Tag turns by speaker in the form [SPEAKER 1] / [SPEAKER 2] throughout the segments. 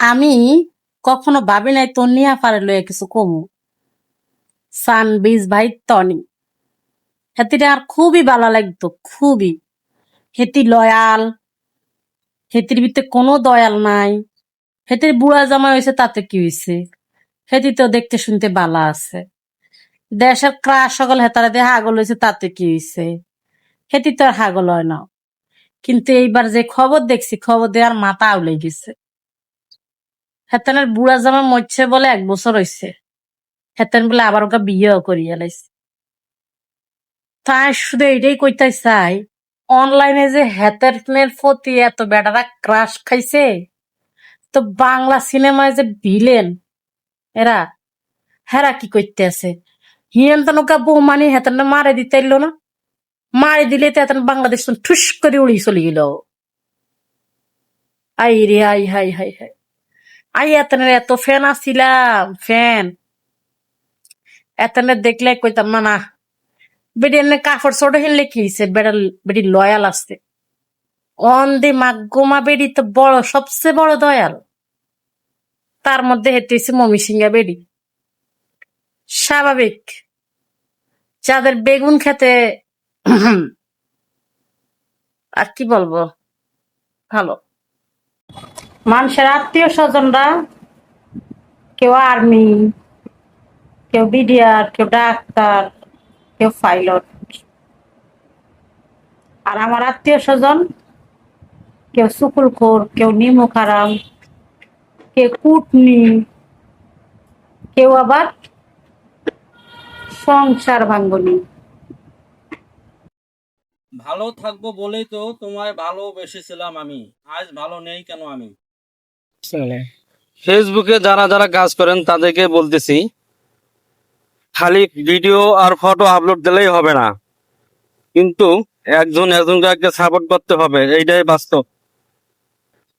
[SPEAKER 1] আমি কখনো ভাবি নাই তোর নিয়া পারে লয়ে কিছু কমু সান বীজ ভাই তনি। হেতিটা আর খুবই ভালো লাগতো, খুবই। হেতি লয়াল, হেতির ভিতরে কোনো দয়াল নাই। হেতির বুড়া জামা হয়েছে তাতে কি হয়েছে হেতি তো দেখতে শুনতে বালা আছে। দেশের ক্রাশ সকল হেতারা দিয়ে হাগল হয়েছে তাতে কি হয়েছে হেতি তো আর হাগল হয় না। কিন্তু এইবার যে খবর দেখছি, খবর দেওয়ার মাথা আউলে গেছে। হেতানের বুড়া জামা মরছে বলে এক বছর হয়েছে হেতেন বলে আবার ওকে বিয়েও করিয়ে লাইছে। তাই শুধু এইটাই কইতে চাই, অনলাইনে যে হেতেনের প্রতি এত বেটারা ক্রাশ খাইছে, তো বাংলা সিনেমায় যে ভিলেন, এরা, হেরা কি করতে আছে? হিয়েন তো নৌকা বউ মানি হেতেন মারে দিতে এলো না। মারে দিলে তো হেতেন বাংলাদেশ ঠুস করে উড়ি চলে গেল। আই রে আই, হাই হাই হাই। আই এতনের এত ফ্যান আসছিলাম ফ্যান এতনের দেখলে কইতাম, না না বেডি এনে কাপড় ছোট হেনলে কি হয়েছে বেড়া বেডি লয়াল আসছে। অন দে মাগ্গমা বেডি তো বড়, সবচেয়ে বড় দয়াল। তার মধ্যে হেঁটেছে মমি সিংহা বেডি। স্বাভাবিক। যাদের বেগুন খেতে আর কি বলব? ভালো। মানুষের আত্মীয় স্বজনরা, কেউ আর্মি, কেউ বিডিআর, কেউ ডাক্তার, কেউ পাইলট। আর আমার আত্মীয় স্বজন, কেউ সুকুলখোর কেউ নিমু খারাম কেউ কুটনি, কেউ আবার সংসার ভাঙ্গনি।
[SPEAKER 2] ভালো থাকব বলেই তো তোমায় ভালোবেসেছিলাম আমি। আজ ভালো নেই কেন আমি? ফেসবুকে যারা যারা কাজ করেন, তাদেরকে বলতেছি, খালি ভিডিও আর ফটো আপলোড দিলেই হবে না। কিন্তু একজন একজনকে সাপোর্ট করতে হবে, এইটাই বাস্তব।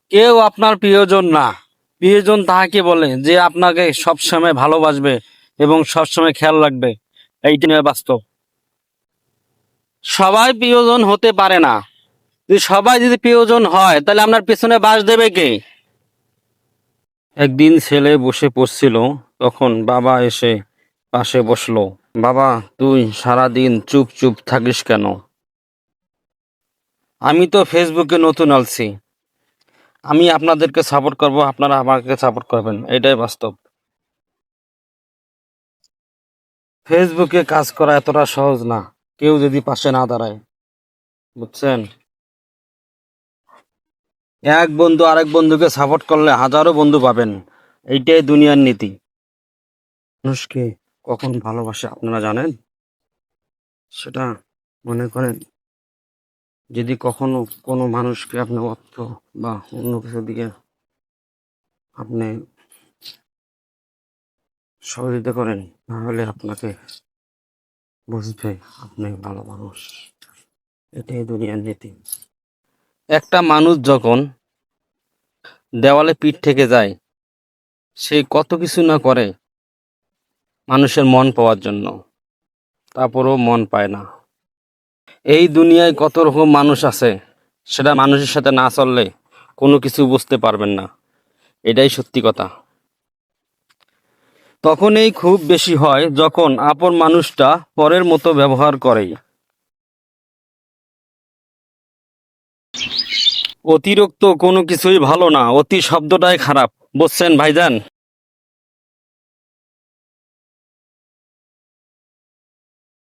[SPEAKER 2] কেউ আপনার প্রিয়জন না। প্রিয়জন তাহাকে বলে যে আপনাকে সবসময় ভালোবাসবে এবং সবসময় খেয়াল রাখবে। এইটা নিয়ে বাস্তব। সবাই প্রিয়জন হতে পারে না। যদি সবাই যদি প্রিয়জন হয়, তাহলে আপনার পেছনে বাস দেবে কে? একদিন ছেলে বসে পড়ছিল, তখন বাবা এসে পাশে বসল। বাবা, তুই সারা দিন চুপ চুপ থাকিস কেন? আমি তো ফেসবুকে নতুন আলছি। আমি আপনাদেরকে সাপোর্ট করব, আপনারা আমাকে সাপোর্ট করবেন, এটাই বাস্তব। ফেসবুকে কাজ করা এতটা সহজ না, কেউ যদি পাশে না দাঁড়ায়, বুঝছেন? এক বন্ধু আরেক বন্ধুকে সাপোর্ট করলে হাজারো বন্ধু পাবেন। এইটাই দুনিয়ার নীতি। মানুষকে কখন ভালোবাসে আপনারা জানেন? সেটা মনে করেন, যদি কখনো কোনো মানুষকে আপনি অর্থ বা অন্য কিছু দিকে আপনি সহযোগিতা করেন, তাহলে আপনাকে বুঝবে আপনি ভালো মানুষ। এটাই দুনিয়ার নীতি। একটা মানুষ যখন দেওয়ালে পিঠ থেকে যায়, সে কত কিছু না করে মানুষের মন পাওয়ার জন্য। তারপরেও মন পায় না। এই দুনিয়ায় কত রকম মানুষ আছে, সেটা মানুষের সাথে না চললে কোনো কিছু বুঝতে পারবেন না। এটাই সত্যি কথা। তখনই খুব বেশি হয় যখন আপন মানুষটা পরের মতো ব্যবহার করে। অতিরিক্ত কোনো কিছুই ভালো না অতি শব্দটাই খারাপ। বুঝছেন ভাইজান?